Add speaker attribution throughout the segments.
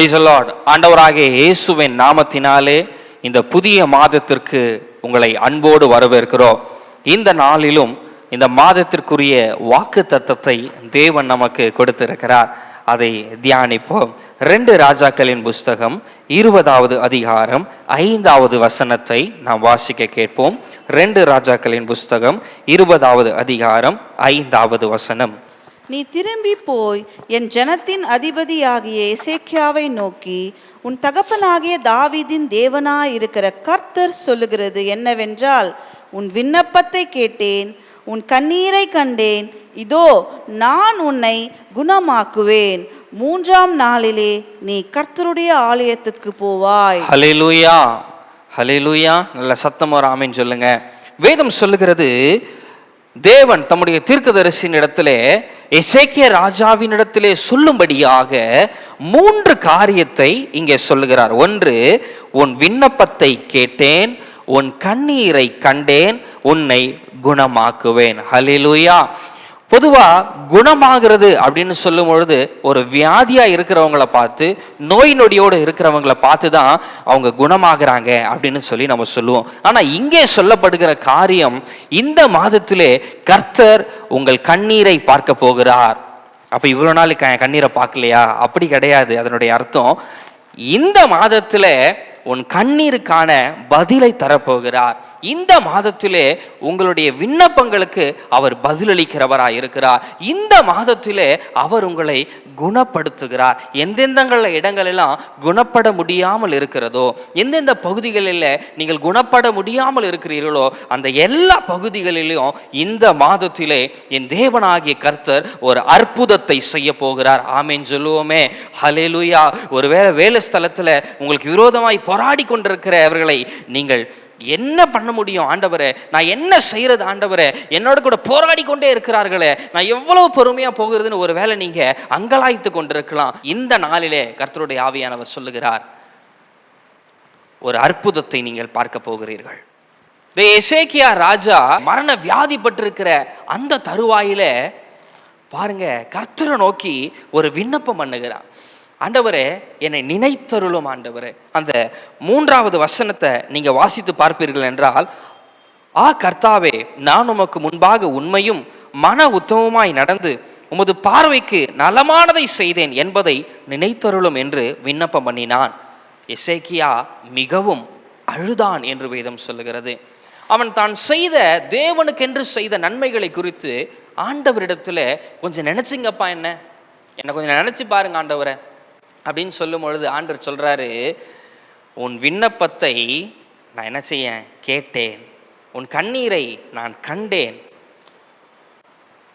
Speaker 1: Price Lord ஆண்டவராகிய இயேசுவின் நாமத்தினாலே இந்த புதிய மாதத்திற்கு உங்களை அன்போடு வரவேற்கிறோம். இந்த நாளிலும் இந்த மாதத்திற்குரிய வாக்கு தத்தத்தை தேவன் நமக்கு கொடுத்திருக்கிறார். அதை தியானிப்போம். ரெண்டு ராஜாக்களின் புஸ்தகம் இருபதாவது அதிகாரம் ஐந்தாவது வசனத்தை நாம் வாசிக்க கேட்போம். ரெண்டு ராஜாக்களின் புஸ்தகம் இருபதாவது அதிகாரம் ஐந்தாவது வசனம்.
Speaker 2: நீ திரும்பி போய் என் ஜனத்தின் அதிபதியாகிய இசைக்கியாவை நோக்கி உன் தகப்பனாகிய தாவீதின் தேவனாயிருக்கிற கர்த்தர் சொல்லுகிறது என்னவென்றால் உன் விண்ணப்பத்தை கேட்டேன் உன் கண்ணீரை கண்டேன் இதோ நான் உன்னை குணமாக்குவேன். மூன்றாம் நாளிலே நீ கர்த்தருடைய ஆலயத்துக்கு போவாய்.
Speaker 1: ஹலிலூயா ஹலிலூயா நல்ல சத்தம் ஒரு ஆமென் சொல்லுங்க. வேதம் சொல்லுகிறது தேவன் தம்முடைய தீர்க்கதரிசின் இடத்திலே இசைக்கிய ராஜாவின் இடத்திலே சொல்லும்படியாக மூன்று காரியத்தை இங்கே சொல்லுகிறார். ஒன்று உன் விண்ணப்பத்தை கேட்டேன் உன் கண்ணீரை கண்டேன் உன்னை குணமாக்குவேன். ஹலிலுயா பொதுவாக குணமாகிறது அப்படின்னு சொல்லும் பொழுது ஒரு வியாதியாக இருக்கிறவங்கள பார்த்து நோய் நொடியோடு இருக்கிறவங்கள பார்த்து தான் அவங்க குணமாகறாங்க அப்படின்னு சொல்லி நம்ம சொல்லுவோம். ஆனால் இங்கே சொல்லப்படுகிற காரியம் இந்த மாதத்திலே கர்த்தர் உங்கள் கண்ணீரை பார்க்க போகிறார். அப்போ இவ்வளோ நாள் க- கண்ணீரை பார்க்கலையா? அப்படி கிடையாது. அதனுடைய அர்த்தம் இந்த மாதத்துல உன் கண்ணீருக்கான பதிலை தரப்போகிறார். இந்த மாதத்திலே உங்களுடைய விண்ணப்பங்களுக்கு அவர் பதிலளிக்கிறவராக இருக்கிறார் இந்த மாதத்திலே அவர் உங்களை குணப்படுத்துகிறார். எந்தெந்தங்கள இடங்களெல்லாம் குணப்பட முடியாமல் இருக்கிறதோ எந்தெந்த பகுதிகளில் நீங்கள் குணப்பட முடியாமல் இருக்கிறீர்களோ அந்த எல்லா பகுதிகளிலும் இந்த மாதத்திலே என் தேவனாகிய கர்த்தர் ஒரு அற்புதத்தை செய்ய போகிறார். ஆமேன். சொல்லுவோமே. ஹalleluya. ஒருவேளை வேலை ஸ்தலத்தில் உங்களுக்கு விரோதமாய் போராடி கொண்டிருக்கிறவர்களை நீங்கள் என்ன பண்ண முடியும் ஆண்டவரே? நான் என்ன செய்யறது ஆண்டவரே? என்னோட கூட போராடி கொண்டே இருக்கிறார்களே. நான் எவ்வளவு பொறுமையா போகிறதுன்னு ஒரு வேலை நீங்க அங்கலாய்த்து கொண்டிருக்கலாம். இந்த நாளிலே கர்த்தருடைய ஆவியானவர் சொல்லுகிறார் ஒரு அற்புதத்தை நீங்கள் பார்க்க போகிறீர்கள். இந்த எசேக்கியா ராஜா மரண வியாதிப்பட்டிருக்கிற அந்த தருவாயில பாருங்க கர்த்தரை நோக்கி ஒரு விண்ணப்பம் பண்ணுகிறான். ஆண்டவரே என்னை நினைத்தருளும் ஆண்டவரே. அந்த மூன்றாவது வசனத்தை நீங்கள் வாசித்து பார்ப்பீர்கள் என்றால் ஆ கர்த்தாவே நான் உமக்கு முன்பாக உண்மையும் மன உத்தமமாய் நடந்து உமது பார்வைக்கு நலமானதை செய்தேன் என்பதை நினைத்தருளும் என்று விண்ணப்பம் பண்ணினான். எசேக்கியா மிகவும் அழுதான் என்று வேதம் சொல்லுகிறது. அவன் தான் செய்த தேவனுக்கென்று செய்த நன்மைகளை குறித்து ஆண்டவரிடத்துல கொஞ்சம் நினச்சிங்கப்பா என்ன? என்னை கொஞ்சம் நினைச்சு பாருங்க ஆண்டவரை. அப்படின்னு சொல்லும் பொழுது ஆண்டர் சொல்கிறாரு உன் விண்ணப்பத்தை நான் என்ன செய்ய கேட்டேன். உன் கண்ணீரை நான் கண்டேன்.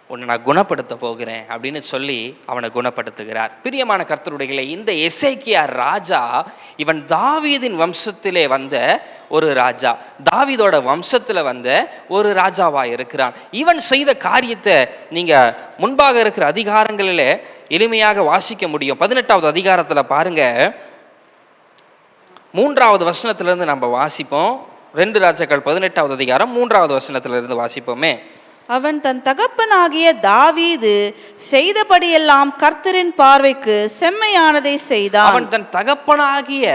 Speaker 1: உன்னை நான் குணப்படுத்த போகிறேன். அப்படின்னு சொல்லி அவனை குணப்படுத்துகிறார். பிரியமான கர்த்தருடைகளை இந்த எசேக்கியா ராஜா இவன் தாவீதின் வம்சத்திலே வந்த ஒரு ராஜா. தாவீதோட வம்சத்தில் வந்த ஒரு ராஜாவாக இருக்கிறான். இவன் செய்த காரியத்தை நீங்கள் முன்பாக இருக்கிற அதிகாரங்களிலே எளிமையாக வாசிக்க முடியும். பதினெட்டாவது அதிகாரத்துல பாருங்க. மூன்றாவது வசனத்திலிருந்து நம்ம வாசிப்போம். ரெண்டு ராஜாக்கள் பதினெட்டாவது அதிகாரம் மூன்றாவது வசனத்திலிருந்து வாசிப்போமே.
Speaker 2: அவன் தன் தகப்பனாகிய தாவீது செய்தபடியெல்லாம் கர்த்தரின் பார்வைக்கு செம்மையானதை செய்தான்.
Speaker 1: அவன் தன் தகப்பனாகிய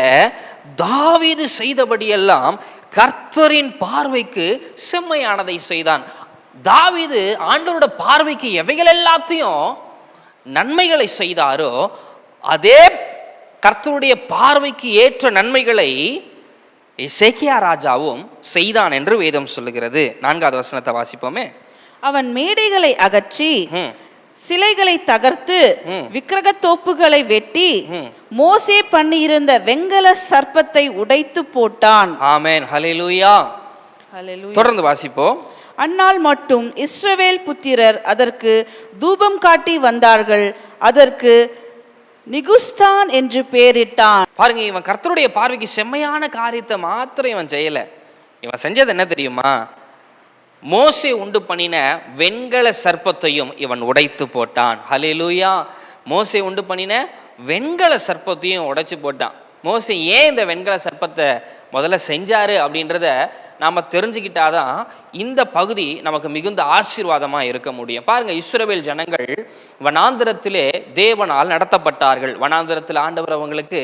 Speaker 1: தாவீது செய்தபடியெல்லாம் கர்த்தரின் பார்வைக்கு செம்மையானதை செய்தான். தாவீது ஆண்டவரோட பார்வைக்கு எவைகள் எல்லாத்தையும் நன்மைகளை செய்தாரோ அதே கர்த்தருடைய பார்வைக்கு ஏற்ற நன்மைகளை இசைக்கியா ராஜாவும் செய்தான் என்று வேதம் சொல்லுகிறது. நான்காவது வசனத்தை வாசிப்போமே.
Speaker 2: அவன் மேடைகளை அகற்றி சிலைகளை தகர்த்து
Speaker 1: ம்.
Speaker 2: விக்கிரகத் தோப்புகளை வெட்டி. மோசே பண்ணியிருந்த வெங்கல சர்ப்பத்தை உடைத்து போட்டான்.
Speaker 1: ஆமென். ஹalleluya. தொடர்ந்து வாசிப்போம்.
Speaker 2: அந்நாள் மட்டும் இஸ்ரவேல் புத்திரர் அதற்கு தூபம் காட்டி வந்தார்கள். அதற்கு நிகுஸ்தான் என்று பெயரிட்டான்
Speaker 1: பாருங்க இவன் கர்த்தருடைய பார்வைக்கு செம்மையான காரியத்தை மாத்திரம் இவன் செய்யல. இவன் செஞ்சது என்ன தெரியுமா? மோசை உண்டு பண்ணின வெண்கல சர்ப்பத்தையும் இவன் உடைத்து போட்டான். ஹலிலூயா மோசை உண்டு பண்ணின வெண்கல சர்ப்பத்தையும் உடைச்சு போட்டான். மோசி ஏன் இந்த வெண்கல சர்ப்பத்தை முதல்ல செஞ்சாரு அப்படின்றத நாம தெரிஞ்சுக்கிட்டாதான் இந்த பகுதி நமக்கு மிகுந்த ஆசீர்வாதமாக இருக்க முடியும். பாருங்கள் இஸ்ரவேல் ஜனங்கள் வனாந்திரத்திலே தேவனால் நடத்தப்பட்டார்கள். வனாந்திரத்தில் ஆண்டவர் அவங்களுக்கு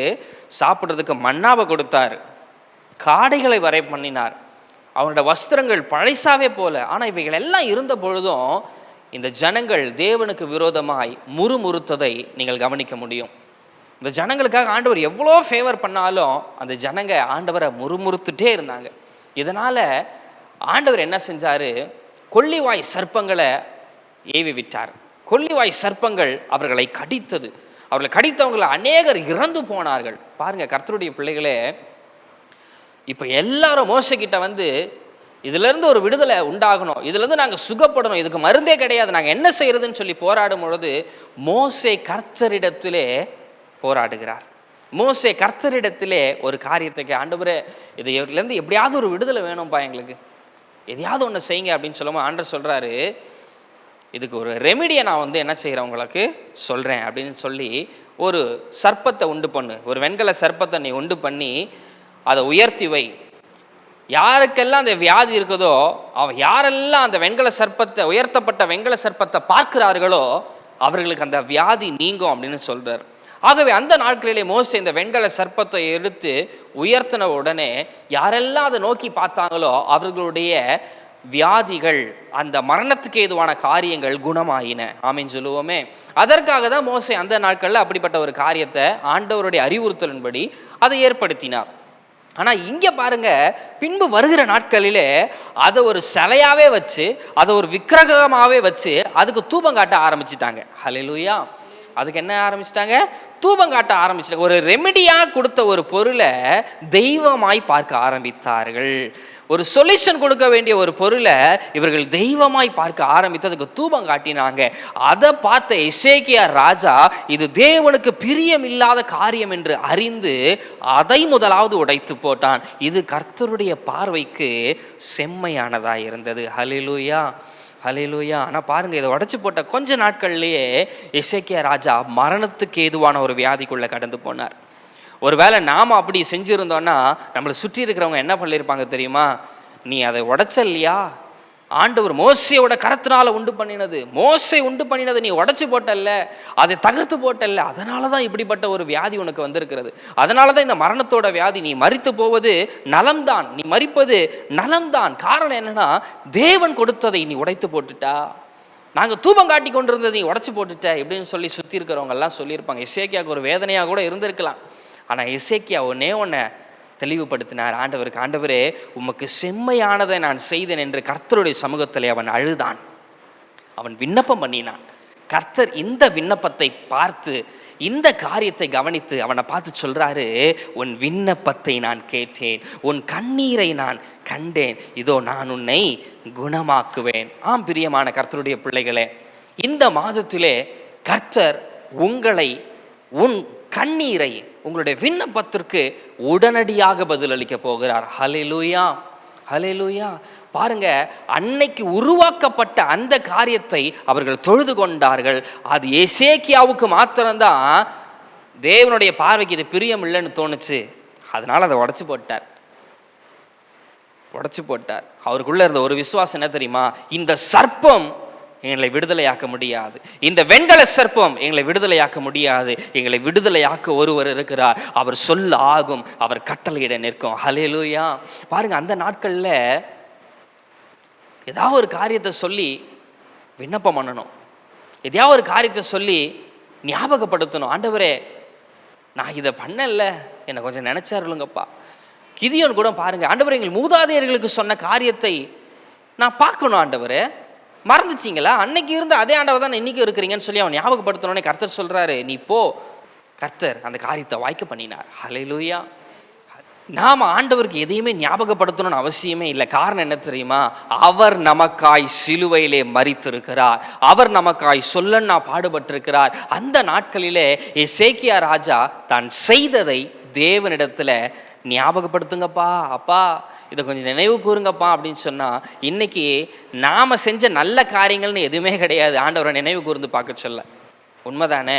Speaker 1: சாப்பிட்றதுக்கு மண்ணாவை கொடுத்தார். காடைகளை வரை பண்ணினார். அவனோட வஸ்திரங்கள் பழைசாவே போல. ஆனால் இவைகள் எல்லாம் இருந்த பொழுதும் இந்த ஜனங்கள் தேவனுக்கு விரோதமாய் முறுமுறுத்ததை நீங்கள் கவனிக்க முடியும். இந்த ஜனங்களுக்காக ஆண்டவர் எவ்வளோ ஃபேவர் பண்ணாலும் அந்த ஜனங்க ஆண்டவரை முறுமுறுத்துட்டே இருந்தாங்க. இதனால் ஆண்டவர் என்ன செஞ்சார்? கொல்லிவாய் சர்ப்பங்களை ஏவி விட்டார். கொல்லிவாய் சர்ப்பங்கள் அவர்களை கடித்தது. அவர்களை கடித்தவங்களை அநேகர் இறந்து போனார்கள். பாருங்கள் கர்த்தருடைய பிள்ளைகளே இப்போ எல்லாரும் மோசக்கிட்ட வந்து இதுலேருந்து ஒரு விடுதலை உண்டாகணும். இதுலேருந்து நாங்கள் சுகப்படணும். இதுக்கு மருந்தே கிடையாது. நாங்கள் என்ன செய்யறதுன்னு சொல்லி போராடும் பொழுது மோசை கர்த்தரிடத்திலே போராடுகிறார். மோசே கர்த்தரிடத்திலே ஒரு காரியத்துக்கு ஆண்டவரே இது இவர்லேருந்து எப்படியாவது ஒரு விடுதலை வேணும்ப்பா எங்களுக்கு. எதையாவது ஒன்று செய்யுங்க அப்படின்னு சொல்லும்போது ஆண்டர் சொல்கிறாரு இதுக்கு ஒரு ரெமிடியை நான் வந்து என்ன செய்கிறேன் உங்களுக்கு சொல்கிறேன் அப்படின்னு சொல்லி ஒரு சர்ப்பத்தை உண்டு பண்ணு ஒரு வெண்கல சர்ப்பத்தை நீ உண்டு பண்ணி அதை உயர்த்தி வை. யாருக்கெல்லாம் அந்த வியாதி இருக்குதோ அவன் யாரெல்லாம் அந்த வெண்கல சர்ப்பத்தை உயர்த்தப்பட்ட வெண்கல சர்ப்பத்தை பார்க்கிறார்களோ அவர்களுக்கு அந்த வியாதி நீங்கும் அப்படின்னு சொல்கிறார் ஆகவே அந்த நாட்களிலே மோச இந்த வெண்கல சர்ப்பத்தை எடுத்து உயர்த்தின உடனே யாரெல்லாம் அதை நோக்கி பார்த்தாங்களோ அவர்களுடைய வியாதிகள் அந்த மரணத்துக்கு ஏதுவான காரியங்கள் குணமாயின. ஆமின்னு சொல்லுவோமே. அதற்காக தான் மோசை அந்த நாட்களில் அப்படிப்பட்ட ஒரு காரியத்தை ஆண்டவருடைய அறிவுறுத்தலின்படி அதை ஏற்படுத்தினார். ஆனால் இங்கே பாருங்க பின்பு வருகிற நாட்களிலே அதை ஒரு சிலையாகவே வச்சு அதை ஒரு விக்கிரகமாகவே வச்சு அதுக்கு தூபம் காட்ட ஆரம்பிச்சிட்டாங்க. ஹalleluya. அதுக்கு என்ன ஆரம்பிச்சிட்டாங்க? தூபம் காட்ட ஆரம்பிச்சிட்டாங்க. ஒரு ரெமெடியாக கொடுத்த ஒரு பொருளை தெய்வமாய் பார்க்க ஆரம்பித்தார்கள். ஒரு சொல்யூஷன் கொடுக்க வேண்டிய ஒரு பொருளை இவர்கள் தெய்வமாய் பார்க்க ஆரம்பித்து அதுக்கு தூபம் காட்டினாங்க. அதை பார்த்த இசேக்கியா ராஜா இது தேவனுக்கு பிரியம் இல்லாத காரியம் என்று அறிந்து அதை முதலாவது உடைத்து போட்டான். இது கர்த்தருடைய பார்வைக்கு செம்மையானதாக இருந்தது. ஹலிலூயா ஹலையிலூயா ஆனால் பாருங்க இதை உடைச்சு போட்ட கொஞ்ச நாட்கள்லயே இசைக்கிய ராஜா மரணத்துக்கு ஏதுவான ஒரு வியாதிக்குள்ள கடந்து போனார். ஒருவேளை நாம அப்படி செஞ்சிருந்தோம்னா நம்மளை சுற்றி இருக்கிறவங்க என்ன பண்ணியிருப்பாங்க தெரியுமா? நீ அதை உடைச்ச இல்லையா ஆண்டவர் மோசையோட கரத்தினால உண்டு பண்ணினது. மோசை உண்டு பண்ணினதை நீ உடச்சி போட்டல்ல அதை தகர்த்து போட்டல்ல அதனால தான் இப்படிப்பட்ட ஒரு வியாதி உனக்கு வந்திருக்கிறது. அதனால தான் இந்த மரணத்தோட வியாதி நீ மறித்து போவது நலம்தான். நீ மறிப்பது நலம்தான். காரணம் என்னன்னா தேவன் கொடுத்ததை நீ உடைத்து போட்டுட்டா. நாங்கள் தூபம் காட்டி கொண்டிருந்ததை நீ உடைச்சு போட்டுட்ட இப்படின்னு சொல்லி சுற்றி இருக்கிறவங்கெல்லாம் சொல்லியிருப்பாங்க. இசேக்கியாவுக்கு ஒரு வேதனையாக கூட இருந்திருக்கலாம். ஆனால் இசேக்கியா ஒன்னே உன்னை தெளிவுபடுத்தினார். ஆண்டவருக்கு ஆண்டவரே உமக்கு செம்மையானதை நான் செய்தேன் என்று கர்த்தருடைய சமூகத்திலே அவன் அழுதான். அவன் விண்ணப்பம் பண்ணினான். கர்த்தர் இந்த விண்ணப்பத்தை பார்த்து இந்த காரியத்தை கவனித்து அவனை பார்த்து சொல்றாரு உன் விண்ணப்பத்தை நான் கேட்டேன் உன் கண்ணீரை நான் கண்டேன் இதோ நான் உன்னை குணமாக்குவேன். ஆம் பிரியமான கர்த்தருடைய பிள்ளைகளே இந்த மாதத்திலே கர்த்தர் உங்களை உன் கண்ணீரை உங்களுடைய விண்ணப்பத்திற்கு உடனடியாக பதிலளிக்க போகிறார். ஹலிலூயா ஹலிலூயா பாருங்க அன்னைக்கு உருவாக்கப்பட்ட அந்த காரியத்தை அவர்கள் தொழுது கொண்டார்கள். அது எசேக்கியாவுக்கு மாத்திரம்தான் தேவனுடைய பார்வைக்கு இது பிரியம் இல்லைன்னு தோணுச்சு. அதனால அதை உடைச்சு போட்டார். உடைச்சு போட்டார். அவருக்குள்ள இருந்த ஒரு விசுவாசம் என்ன தெரியுமா? இந்த சர்ப்பம் எங்களை விடுதலையாக்க முடியாது. இந்த வெண்கல சர்ப்பம் எங்களை விடுதலையாக்க முடியாது. எங்களை விடுதலையாக்க ஒருவர் இருக்கிறார். அவர் சொல்ல ஆகும். அவர் கட்டளையிட நிற்கும். ஹலேலூயா பாருங்க அந்த நாட்கள்ல ஏதாவது ஒரு காரியத்தை சொல்லி விண்ணப்பம் பண்ணணும். எதையாவது ஒரு காரியத்தை சொல்லி ஞாபகப்படுத்தணும். ஆண்டவரே நான் இதை பண்ணல. என்னை கொஞ்சம் நினைச்சாருலுங்கப்பா கிதியோன் கூட பாருங்க ஆண்டவர் எங்கள் மூதாதையர்களுக்கு சொன்ன காரியத்தை நான் பார்க்கணும் ஆண்டவரே. மறந்துச்சிங்களா அன்னைக்கு இருந்த அதே ஆண்டவர் தான் இன்னைக்கு இருக்கிறீங்கன்னு சொல்லி அவன் ஞாபகப்படுத்தணுன்னே கர்த்தர் சொல்றாரு நீ போ. கர்த்தர் அந்த காரியத்தை வாய்க்க பண்ணினார். ஹலையிலூயா நாம் ஆண்டவருக்கு எதையுமே ஞாபகப்படுத்தணும்னு அவசியமே இல்லை. காரணம் என்ன தெரியுமா? அவர் நமக்காய் சிலுவையிலே மறித்திருக்கிறார் அவர் நமக்காய் சொல்லன்னா பாடுபட்டிருக்கிறார். அந்த நாட்களிலே சேக்கியா ராஜா தான் செய்ததை தேவனிடத்துல ஞாபகப்படுத்துங்கப்பா அப்பா. இதை கொஞ்சம் நினைவு கூறுங்கப்பா அப்படின்னு சொன்னால் இன்னைக்கு நாம் செஞ்ச நல்ல காரியங்கள்னு எதுவுமே கிடையாது. ஆண்டவரை நினைவு கூர்ந்து பார்க்க சொல்ல. உண்மைதானே?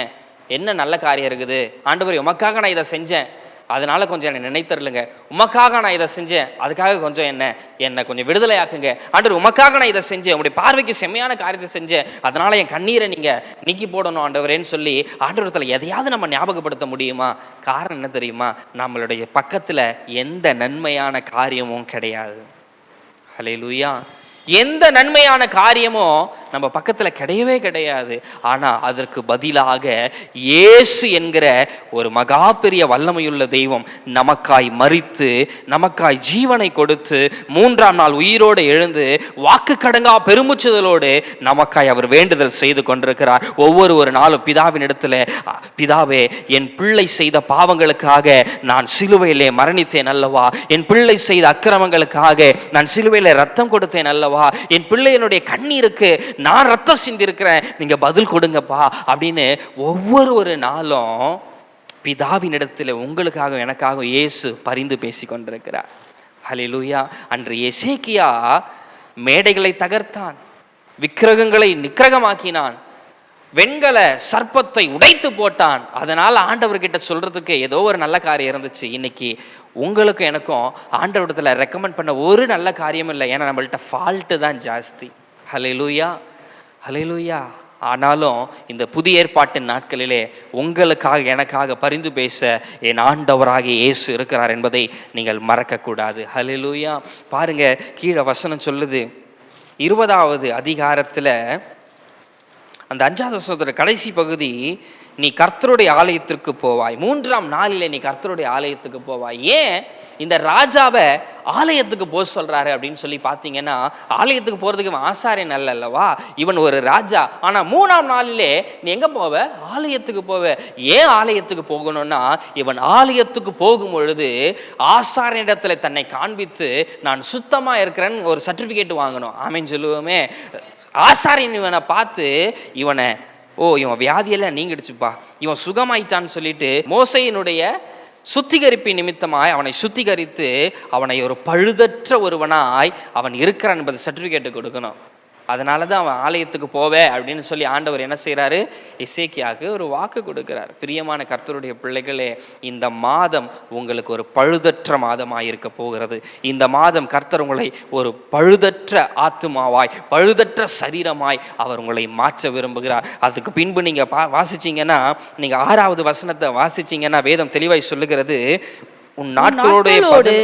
Speaker 1: என்ன நல்ல காரியம் இருக்குது? ஆண்டவர் உமக்காக நான் இதை செஞ்சேன். அதனால் கொஞ்சம் என்னை நினைத்தருளுங்க. உமக்காக நான் இதை செஞ்சேன். அதுக்காக கொஞ்சம் என்ன என்னை கொஞ்சம் விடுதலையாக்குங்க. ஆண்டவர் உமக்காக நான் இதை செஞ்சேன். உங்களுடைய பார்வைக்கு செம்மையான காரியத்தை செஞ்சேன். அதனால் என் கண்ணீரை நீங்கள் நீக்கி போடணும் ஆண்டவரேன்னு சொல்லி ஆண்டவரத்தில் எதையாவது நம்ம ஞாபகப்படுத்த முடியுமா? காரணம் என்ன தெரியுமா? நம்மளுடைய பக்கத்தில் எந்த நன்மையான காரியமும் கிடையாது. ஹalleluya. எந்த நன்மையான காரியமும் நம்ம பக்கத்துல கிடையவே கிடையாது. ஆனா அதற்கு பதிலாக இயேசு என்கிற ஒரு மகா பெரிய வல்லமையுள்ள தெய்வம் நமக்காய் மறித்து நமக்காய் ஜீவனை கொடுத்து மூன்றாம் நாள் உயிரோடு எழுந்து வாக்கு கடங்கா பெருமுச்சுதலோடு நமக்காய் அவர் வேண்டுதல் செய்து கொண்டிருக்கிறார். ஒவ்வொரு ஒரு நாளும் பிதாவின் இடத்துல பிதாவே என் பிள்ளை செய்த பாவங்களுக்காக நான் சிலுவையிலே மரணித்தேன் அல்லவா? என் பிள்ளை செய்த அக்கிரமங்களுக்காக நான் சிலுவையிலே ரத்தம் கொடுத்தேன் அல்லவா? என் பிள்ளையனுடைய கண்ணீருக்கு நான் ரத்தம் சிந்திருக்கிறேன். நீங்க பதில் கொடுங்கப்பா. அப்படின்னு ஒவ்வொரு ஒரு நாளும் பிதாவின் இடத்துல உங்களுக்காக எனக்காக இயேசு பரிந்து பேசி கொண்டிருக்கிறார். லூயா அன்று எசேக்கியா மேடைகளை தகர்த்தான். விக்கிரகங்களை நிக்கிரகமாக்கினான். வெண்கல சர்ப்பத்தை உடைத்து போட்டான். அதனால் ஆண்டவர்கிட்ட சொல்கிறதுக்கு ஏதோ ஒரு நல்ல காரியம் இருந்துச்சு. இன்னைக்கு உங்களுக்கும் எனக்கும் ஆண்டவரிடத்தில் ரெக்கமெண்ட் பண்ண ஒரு நல்ல காரியமும் இல்லை. ஏன்னா நம்மள்கிட்ட ஃபால்ட்டு தான் ஜாஸ்தி. ஹalleluya ஹalleluya ஆனாலும் இந்த புதிய ஏற்பாட்டின் நாட்களிலே உங்களுக்காக எனக்காக பரிந்து பேச என் ஆண்டவராக இயேசு இருக்கிறார் என்பதை நீங்கள் மறக்கக்கூடாது. ஹalleluya பாருங்க கீழே வசனம் சொல்லுது. இருபதாவது அதிகாரத்தில் அந்த அஞ்சாவது வசனத்தோட கடைசி பகுதி நீ கர்த்தருடைய ஆலயத்திற்கு போவாய். மூன்றாம் நாளில் நீ கர்த்தருடைய ஆலயத்துக்கு போவாய். ஏன்? இந்த ராஜாவை ஆலயத்துக்கு போக சொல்றாரு அப்படின்னு சொல்லி பார்த்தீங்கன்னா ஆலயத்துக்கு போறதுக்கு இவன் ஆசாரியன் அல்ல அல்லவா? இவன் ஒரு ராஜா. ஆனா மூணாம் நாளிலே நீ எங்க போவ? ஆலயத்துக்கு போவ. ஏன் ஆலயத்துக்கு போகணும்னா இவன் ஆலயத்துக்கு போகும் பொழுது ஆசாரியனிடத்துல தன்னை காண்பித்து நான் சுத்தமா இருக்கிறேன்னு ஒரு சர்டிபிகேட் வாங்கணும். ஆமேன்னு சொல்லுவோமே. ஆசாரியன் இவனை பார்த்து இவனை ஓ இவன் வியாதியெல்லாம் நீங்கிடுச்சுப்பா. இவன் சுகமாயிட்டான்னு சொல்லிட்டு மோசையினுடைய சுத்திகரிப்பின் நிமித்தமாய் அவனை சுத்திகரித்து அவனை ஒரு பழுதற்ற ஒருவனாய் அவன் இருக்கிறான் என்பது சர்டிஃபிகேட்டு கொடுக்கணும். அதனால தான் அவன் ஆலயத்துக்கு போவே அப்படின்னு சொல்லி ஆண்டவர் என்ன செய்கிறாரு இசைக்கியாவுக்கு ஒரு வாக்கு கொடுக்கிறார். பிரியமான கர்த்தருடைய பிள்ளைகளே இந்த மாதம் உங்களுக்கு ஒரு பழுதற்ற மாதமாய் இருக்க போகிறது. இந்த மாதம் கர்த்தர் உங்களை ஒரு பழுதற்ற ஆத்துமாவாய் பழுதற்ற சரீரமாய் அவர் உங்களை மாற்ற விரும்புகிறார். அதுக்கு பின்பு நீங்க பா வாசிச்சீங்கன்னா நீங்க ஆறாவது வசனத்தை வாசிச்சீங்கன்னா வேதம் தெளிவாய் சொல்லுகிறது உன் நாட்களோடு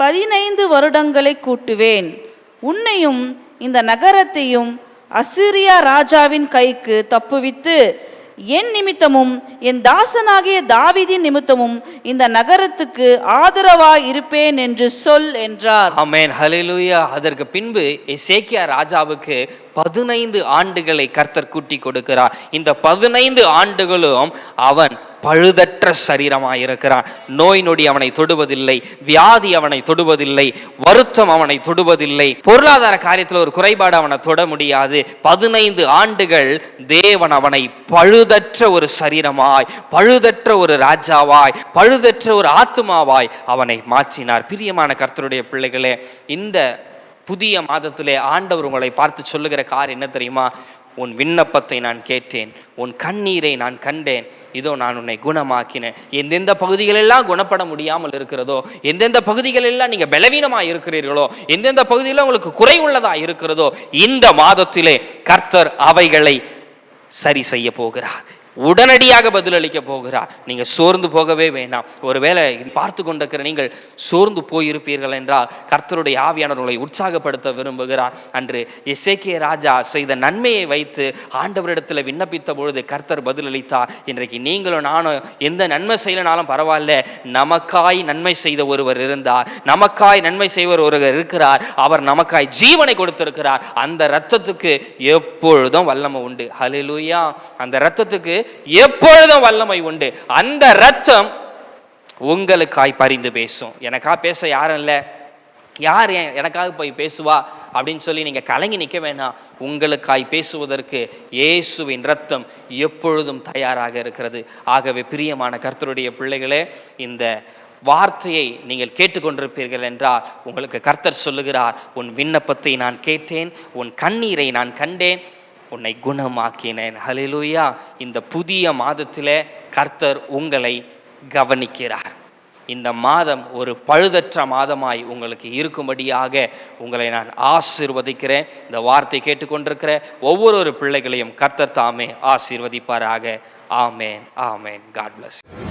Speaker 2: பதினைந்து வருடங்களை கூட்டுவேன். உன்னையும் இந்த நகரத்தையும் அசிரியா ராஜாவின் கைக்கு தப்புவித்து என் நிமித்தமும் என் தாசனாகிய தாவிதின் நிமித்தமும் இந்த நகரத்துக்கு ஆதரவாய் இருப்பேன் என்று சொல் என்றார்.
Speaker 1: அமேன் ஹலிலுயா அதற்கு பின்பு சேக்கியா ராஜாவுக்கு பதினைந்து ஆண்டுகளை கர்த்தர் கூட்டி கொடுக்கிறார். இந்த பதினைந்து ஆண்டுகளும் அவன் பழுதற்ற சரீரமாயிருக்கிறான். நோய் நொடி அவனை தொடுவதில்லை வியாதி அவனை தொடுவதில்லை வருத்தம் அவனை தொடுவதில்லை. பொருளாதார காரியத்தில் ஒரு குறைபாடு அவனை தொட முடியாது. பதினைந்து ஆண்டுகள் தேவன் அவனை பழுதற்ற ஒரு சரீரமாய் பழுதற்ற ஒரு ராஜாவாய் பழுதற்ற ஒரு ஆத்துமாவாய் அவனை மாற்றினார். பிரியமான கர்த்தருடைய பிள்ளைகளே இந்த புதிய மாதத்திலே ஆண்டவர் உங்களை பார்த்து சொல்லுகிற கார் என்ன தெரியுமா? உன் விண்ணப்பத்தை நான் கேட்டேன் உன் கண்ணீரை நான் கண்டேன். இதோ நான் உன்னை குணமாக்கினேன். எந்தெந்த பகுதிகளெல்லாம் குணப்பட முடியாமல் இருக்கிறதோ எந்தெந்த பகுதிகளெல்லாம் நீங்கள் பலவீனமாக இருக்கிறீர்களோ எந்தெந்த பகுதியில் உங்களுக்கு குறை உள்ளதாக இருக்கிறதோ இந்த மாதத்திலே கர்த்தர் அவைகளை சரி செய்ய போகிறார். உடனடியாக பதிலளிக்க போகிறார். நீங்கள் சோர்ந்து போகவே வேண்டாம். ஒருவேளை பார்த்து கொண்டிருக்கிற நீங்கள் சோர்ந்து போயிருப்பீர்கள் என்றால் கர்த்தருடைய ஆவியானவர்களை உற்சாகப்படுத்த விரும்புகிறார். அன்று எசேக்கிய ராஜா செய்த நன்மையை வைத்து ஆண்டவரிடத்தில் விண்ணப்பித்த பொழுது கர்த்தர் பதிலளித்தார். இன்றைக்கு நீங்களும் நானும் எந்த நன்மை செய்யலனாலும் பரவாயில்ல. நமக்காய் நன்மை செய்த ஒருவர் இருந்தார். நமக்காய் நன்மை செய்வர் ஒருவர் இருக்கிறார். அவர் நமக்காய் ஜீவனை கொடுத்திருக்கிறார். அந்த இரத்தத்துக்கு எப்பொழுதும் வல்லமை உண்டு. ஹலிலுயா அந்த இரத்தத்துக்கு எப்பொழுதும் வல்லமை உண்டு. அந்த ரத்தம் உங்களுக்காய் பரிந்து பேசும். எனக்கா பேச யாரும் இல்லை? யார் எனக்காக போய் பேசுவா? அப்படின்னு சொல்லி நீங்கள் கலங்கி நிற்க வேணாம் உங்களுக்காய் பேசுவதற்கு இயேசுவின் ரத்தம் எப்பொழுதும் தயாராக இருக்கிறது. ஆகவே பிரியமான கர்த்தருடைய பிள்ளைகளே இந்த வார்த்தையை நீங்கள் கேட்டுக்கொண்டிருப்பீர்கள் என்றால் உங்களுக்கு கர்த்தர் சொல்லுகிறார் உன் விண்ணப்பத்தை நான் கேட்டேன் உன் கண்ணீரை நான் கண்டேன் உன்னை குணமாக்கினேன். ஹலிலூயா இந்த புதிய மாதத்திலே கர்த்தர் உங்களை கவனிக்கிறார். இந்த மாதம் ஒரு பழுதற்ற மாதமாய் உங்களுக்கு இருக்கும்படியாக உங்களை நான் ஆசீர்வதிக்கிறேன். இந்த வார்த்தை கேட்டுக்கொண்டிருக்கிற ஒவ்வொரு பிள்ளைகளையும் கர்த்தர் தாமே ஆசீர்வதிப்பாராக. ஆமேன். ஆமேன். God plus